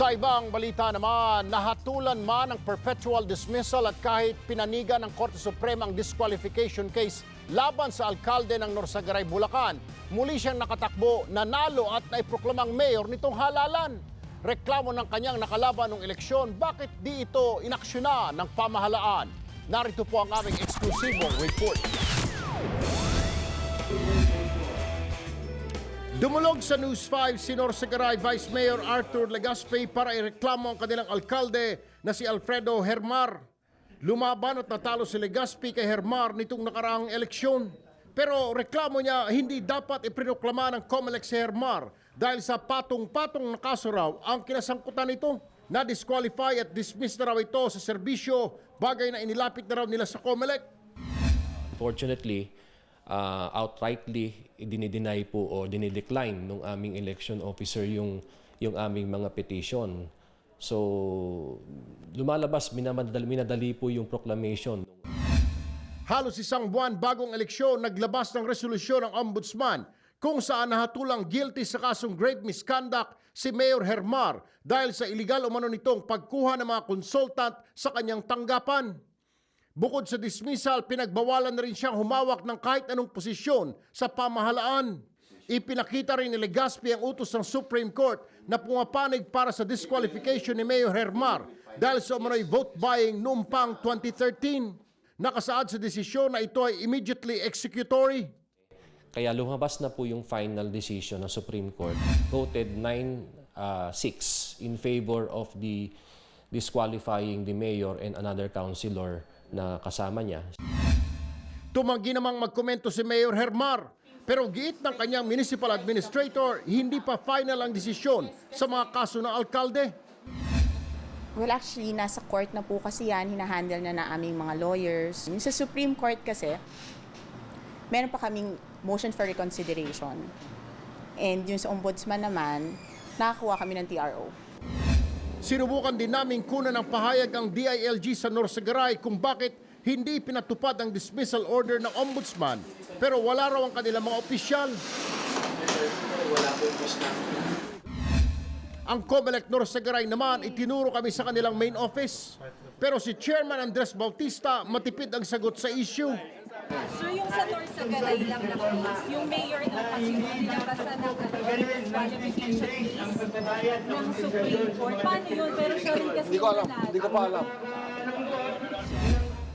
Sa ibang balita naman, nahatulan man ang perpetual dismissal at kahit pinanigan ng Korte Suprema ang disqualification case laban sa alkalde ng Norsagaray, Bulacan, muli siyang nakatakbo, nanalo at naiproklamang mayor nitong halalan. Reklamo ng kanyang nakalaban ng eleksyon, bakit di ito inaksyonan ng pamahalaan? Narito po ang aming eksklusibong report. Dumulog sa News 5 si Norsagaray Vice Mayor Arthur Legaspi para ireklamo ang kanilang alkalde na si Alfredo Hermar. Lumaban at natalo si Legaspi kay Hermar nitong nakaraang eleksyon. Pero reklamo niya hindi dapat iprinoklama ng COMELEC si Hermar dahil sa patong-patong na kaso raw ang kinasangkutan nito. Na-disqualify at dismiss na raw ito sa serbisyo, bagay na inilapit na raw nila sa COMELEC. Fortunately, uh, outrightly dinideny po o dinidecline ng aming election officer yung yung aming mga petition. So, lumalabas, minamadali, minadali po yung proclamation. Halos isang buwan bagong eleksyon, naglabas ng resolusyon ng ombudsman kung saan nahatulang guilty sa kasong grave misconduct si Mayor Hermar dahil sa iligal umano nitong pagkuha ng mga consultant sa kanyang tanggapan. Bukod sa dismissal, pinagbawalan na rin siyang humawak ng kahit anong posisyon sa pamahalaan. Ipinakita rin ni Legaspi ang utos ng Supreme Court na pumapanig para sa disqualification ni Mayor Hermar dahil sa umano'y vote buying noong pang 2013. Nakasaad sa desisyon na ito ay immediately executory. Kaya lumabas na po yung final decision ng Supreme Court. Voted 9-6 in favor of the disqualifying the mayor and another councilor na kasama niya. Tumanggi namang magkomento si Mayor Hermar. Pero giit ng kanyang municipal administrator, hindi pa final ang desisyon sa mga kaso ng alkalde. Well, actually, nasa court na po kasi yan, hinahandle na na aming mga lawyers. Yung sa Supreme Court kasi, meron pa kaming motion for reconsideration. And yung sa ombudsman naman, nakakuha kami ng TRO. Sinubukan din namin kunan ng pahayag ang DILG sa Norsagaray kung bakit hindi pinatupad ang dismissal order ng ombudsman pero wala raw ang kanilang mga opisyal. Ang COMELEC Norsagaray naman itinuro kami sa kanilang main office. Pero si Chairman Andres Bautista matipid ang sagot sa issue. So yung sa Norsagaray lang na case, yung mayor ng kasi nilabasan ng disqualification case ng Supreme Court. Paano yun? Pero siya rin kasi Hindi ko alam. Hindi ko pa alam.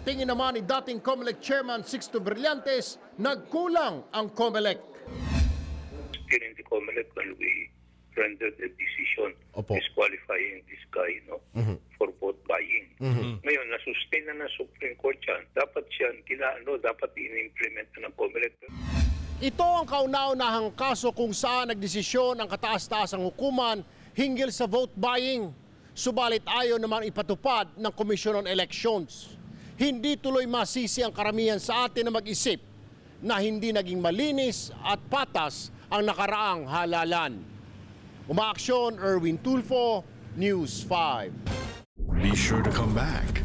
Tingin naman ni dating COMELEC Chairman Sixto Brillantes, nagkulang ang COMELEC. in the COMELEC when we rendered a decision Opo. disqualifying this guy no, for vote buying. Ngayon, nasustain na ng Supreme Court yan. Dapat yan, kinaano, dapat in-implement na ng COMELEC. Ito ang kauna-unahang kaso kung saan nagdesisyon ang kataas-taasang hukuman hinggil sa vote buying. Subalit ayaw naman ipatupad ng Commission on Elections. Hindi tuloy masisi ang karamihan sa atin na mag-isip na hindi naging malinis at patas ang nakaraang halalan. Umaaksyon, Erwin Tulfo, News 5. Be sure to come back.